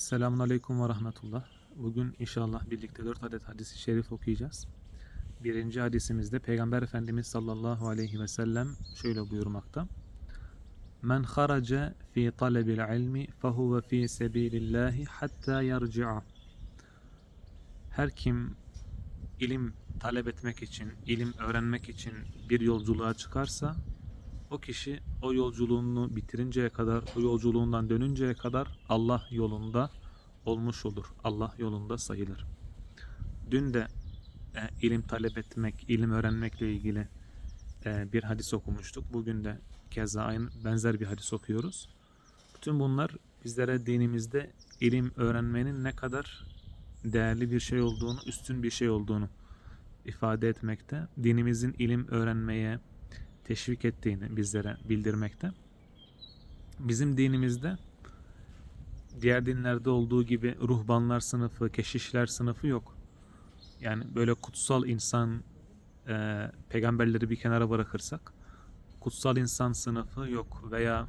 Selamun Aleyküm ve Rahmetullah. Bugün inşallah birlikte 4 adet hadisi şerif okuyacağız. Birinci hadisimizde Peygamber Efendimiz sallallahu aleyhi ve sellem şöyle buyurmakta. Men haraca fi talebil ilmi fehuve fi sebilillahi hatta yarci'a. Her kim ilim talep etmek için, ilim öğrenmek için bir yolculuğa çıkarsa o kişi o yolculuğunu bitirinceye kadar, o yolculuğundan dönünceye kadar Allah yolunda olmuş olur. Allah yolunda sayılır. Dün de e, ilim talep etmek, ilim öğrenmekle ilgili e, bir hadis okumuştuk. Bugün de keza aynı benzer bir hadis okuyoruz. Bütün bunlar bizlere dinimizde ilim öğrenmenin ne kadar değerli bir şey olduğunu, üstün bir şey olduğunu ifade etmekte. Dinimizin ilim öğrenmeye, teşvik ettiğini bizlere bildirmekte. Bizim dinimizde diğer dinlerde olduğu gibi ruhbanlar sınıfı, keşişler sınıfı yok. Yani böyle kutsal insan e, peygamberleri bir kenara bırakırsak kutsal insan sınıfı yok veya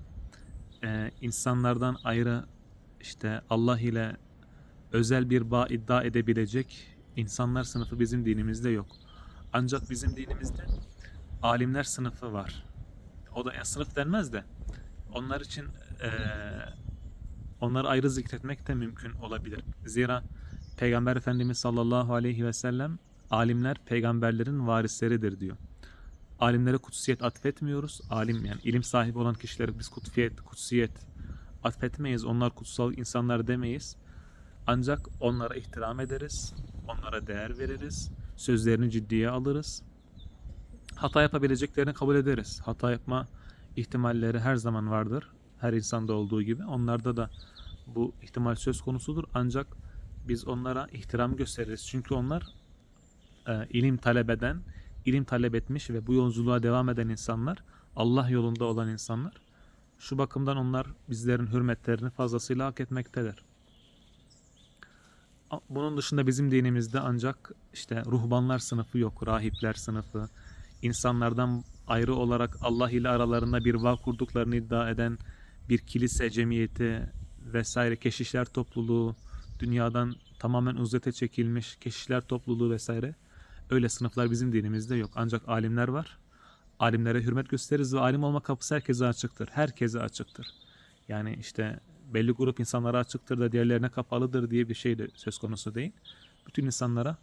e, insanlardan ayrı işte Allah ile özel bir bağ iddia edebilecek insanlar sınıfı bizim dinimizde yok. Ancak bizim dinimizde alimler sınıfı var. O da yani sınıf denmez de onlar için eee onları ayrı zikretmek de mümkün olabilir. Zira Peygamber Efendimiz sallallahu aleyhi ve sellem alimler peygamberlerin varisleridir diyor. Alimlere kutsiyet atfetmiyoruz. Alim yani ilim sahibi olan kişilere biz kutsiyet, kutsiyet atfetmeyiz. Onlar kutsal insanlar demeyiz. Ancak onlara ihtiram ederiz. Onlara değer veririz. Sözlerini ciddiye alırız hata yapabileceklerini kabul ederiz. Hata yapma ihtimalleri her zaman vardır. Her insanda olduğu gibi. Onlarda da bu ihtimal söz konusudur. Ancak biz onlara ihtiram gösteririz. Çünkü onlar e, ilim talep eden, ilim talep etmiş ve bu yolculuğa devam eden insanlar, Allah yolunda olan insanlar. Şu bakımdan onlar bizlerin hürmetlerini fazlasıyla hak etmektedir. Bunun dışında bizim dinimizde ancak işte ruhbanlar sınıfı yok, rahipler sınıfı, insanlardan ayrı olarak Allah ile aralarında bir bağ kurduklarını iddia eden bir kilise cemiyeti vesaire keşişler topluluğu, dünyadan tamamen uzete çekilmiş keşişler topluluğu vesaire öyle sınıflar bizim dinimizde yok. Ancak alimler var. Alimlere hürmet gösteririz ve alim olma kapısı herkese açıktır. Herkese açıktır. Yani işte belli grup insanlara açıktır da diğerlerine kapalıdır diye bir şey de söz konusu değil. Bütün insanlara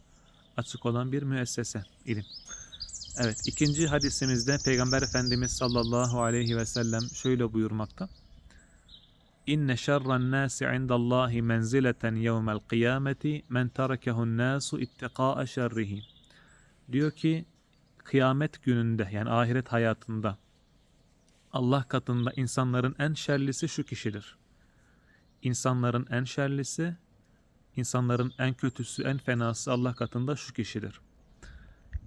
açık olan bir müessese ilim. Evet ikinci hadisimizde Peygamber Efendimiz sallallahu aleyhi ve sellem şöyle buyurmakta. İnne şerren nâsi indallahi menzileten yevmel kıyameti men terekehun nâsu ittikâ'a şerrihi. Diyor ki kıyamet gününde yani ahiret hayatında Allah katında insanların en şerlisi şu kişidir. İnsanların en şerlisi, insanların en kötüsü, en fenası Allah katında şu kişidir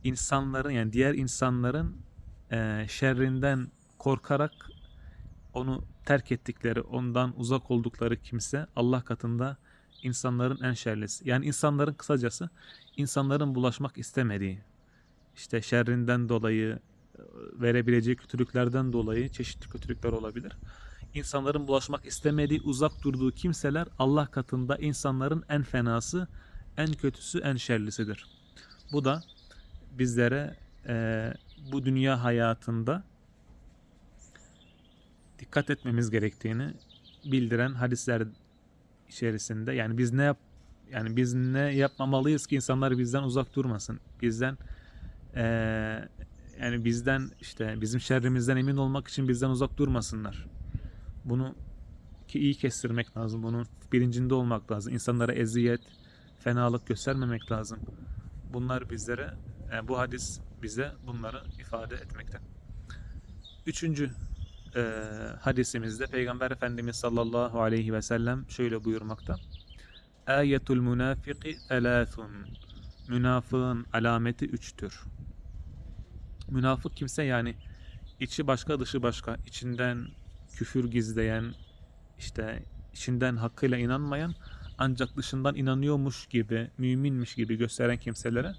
insanların yani diğer insanların e, şerrinden korkarak onu terk ettikleri, ondan uzak oldukları kimse Allah katında insanların en şerlisi. Yani insanların kısacası insanların bulaşmak istemediği, işte şerrinden dolayı verebileceği kötülüklerden dolayı çeşitli kötülükler olabilir. İnsanların bulaşmak istemediği, uzak durduğu kimseler Allah katında insanların en fenası, en kötüsü, en şerlisidir. Bu da bizlere e, bu dünya hayatında dikkat etmemiz gerektiğini bildiren hadisler içerisinde yani biz ne yap yani biz ne yapmamalıyız ki insanlar bizden uzak durmasın. Bizden e, yani bizden işte bizim şerrimizden emin olmak için bizden uzak durmasınlar. Bunu ki iyi kestirmek lazım. Bunun bilincinde olmak lazım. İnsanlara eziyet, fenalık göstermemek lazım. Bunlar bizlere yani bu hadis bize bunları ifade etmekte. Üçüncü e, hadisimizde Peygamber Efendimiz sallallahu aleyhi ve sellem şöyle buyurmakta. Ayetul münafiki elâthun. Münafığın alameti üçtür. Münafık kimse yani içi başka dışı başka, içinden küfür gizleyen, işte içinden hakkıyla inanmayan ancak dışından inanıyormuş gibi, müminmiş gibi gösteren kimselere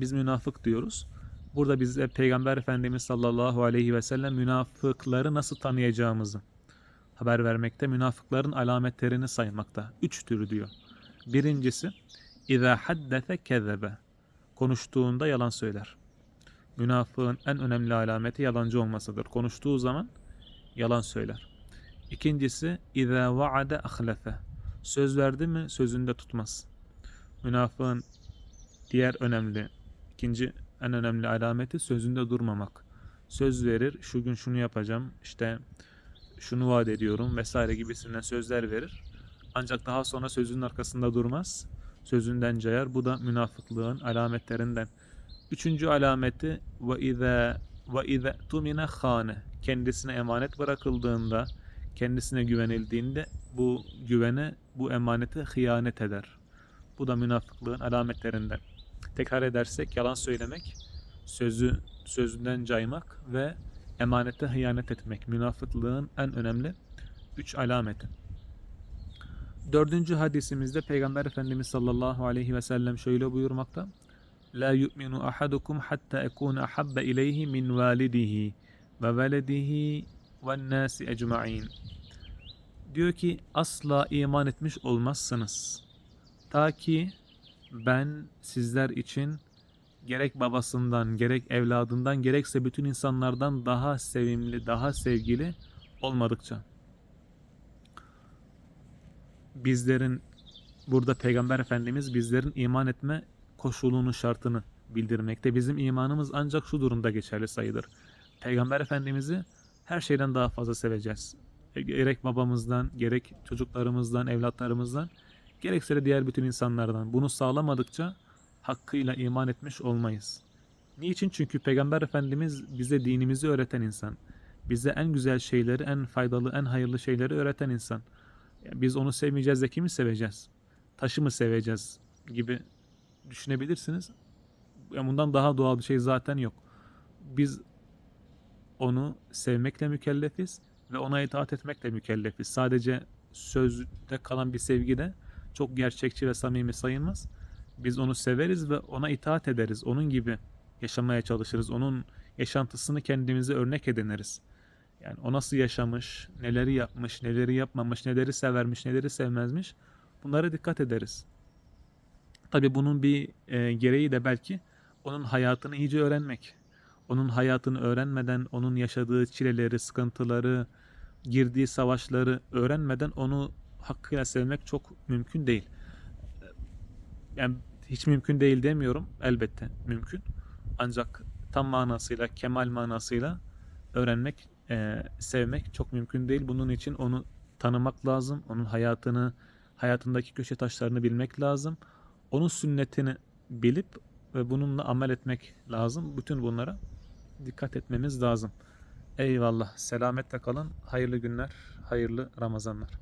biz münafık diyoruz. Burada bize Peygamber Efendimiz sallallahu aleyhi ve sellem münafıkları nasıl tanıyacağımızı, haber vermekte. Münafıkların alametlerini saymakta. Üç tür diyor. Birincisi İza haddese kezebe. Konuştuğunda yalan söyler. Münafığın en önemli alameti yalancı olmasıdır. Konuştuğu zaman yalan söyler. İkincisi İza vaade ahlefe. Söz verdi mi sözünde tutmaz. Münafığın diğer önemli, ikinci en önemli alameti sözünde durmamak. Söz verir, şu gün şunu yapacağım, işte şunu vaat ediyorum vesaire gibisinden sözler verir. Ancak daha sonra sözünün arkasında durmaz. Sözünden cayar. Bu da münafıklığın alametlerinden. Üçüncü alameti ve ize ve ize tumine khane. Kendisine emanet bırakıldığında, kendisine güvenildiğinde bu güvene, bu emanete hıyanet eder. Bu da münafıklığın alametlerinden. Tekrar edersek yalan söylemek, sözü sözünden caymak ve emanete hıyanet etmek. Münafıklığın en önemli üç alameti. Dördüncü hadisimizde Peygamber Efendimiz sallallahu aleyhi ve sellem şöyle buyurmakta. La yu'minu ahadukum hatta ekuna ahabbe ileyhi min validihi ve veledihi ve nasi ecma'in. Diyor ki asla iman etmiş olmazsınız. Ta ki ben sizler için gerek babasından, gerek evladından, gerekse bütün insanlardan daha sevimli, daha sevgili olmadıkça. Bizlerin burada Peygamber Efendimiz bizlerin iman etme koşulunu, şartını bildirmekte. Bizim imanımız ancak şu durumda geçerli sayılır. Peygamber Efendimiz'i her şeyden daha fazla seveceğiz. Gerek babamızdan, gerek çocuklarımızdan, evlatlarımızdan, gerekse de diğer bütün insanlardan. Bunu sağlamadıkça hakkıyla iman etmiş olmayız. Niçin? Çünkü Peygamber Efendimiz bize dinimizi öğreten insan. Bize en güzel şeyleri, en faydalı, en hayırlı şeyleri öğreten insan. Biz onu sevmeyeceğiz de kimi seveceğiz? Taşı mı seveceğiz gibi düşünebilirsiniz. Bundan daha doğal bir şey zaten yok. Biz onu sevmekle mükellefiz ve ona itaat etmekle mükellefiz. Sadece sözde kalan bir sevgi de çok gerçekçi ve samimi sayılmaz. Biz onu severiz ve ona itaat ederiz. Onun gibi yaşamaya çalışırız. Onun yaşantısını kendimize örnek ediniriz. Yani o nasıl yaşamış, neleri yapmış, neleri yapmamış, neleri severmiş, neleri sevmezmiş. Bunlara dikkat ederiz. Tabi bunun bir e, gereği de belki onun hayatını iyice öğrenmek. Onun hayatını öğrenmeden, onun yaşadığı çileleri, sıkıntıları, girdiği savaşları öğrenmeden onu hakkıyla sevmek çok mümkün değil. Yani hiç mümkün değil demiyorum. Elbette mümkün. Ancak tam manasıyla, kemal manasıyla öğrenmek, e, sevmek çok mümkün değil. Bunun için onu tanımak lazım. Onun hayatını, hayatındaki köşe taşlarını bilmek lazım. Onun sünnetini bilip ve bununla amel etmek lazım. Bütün bunlara dikkat etmemiz lazım. Eyvallah. Selametle kalın. Hayırlı günler, hayırlı Ramazanlar.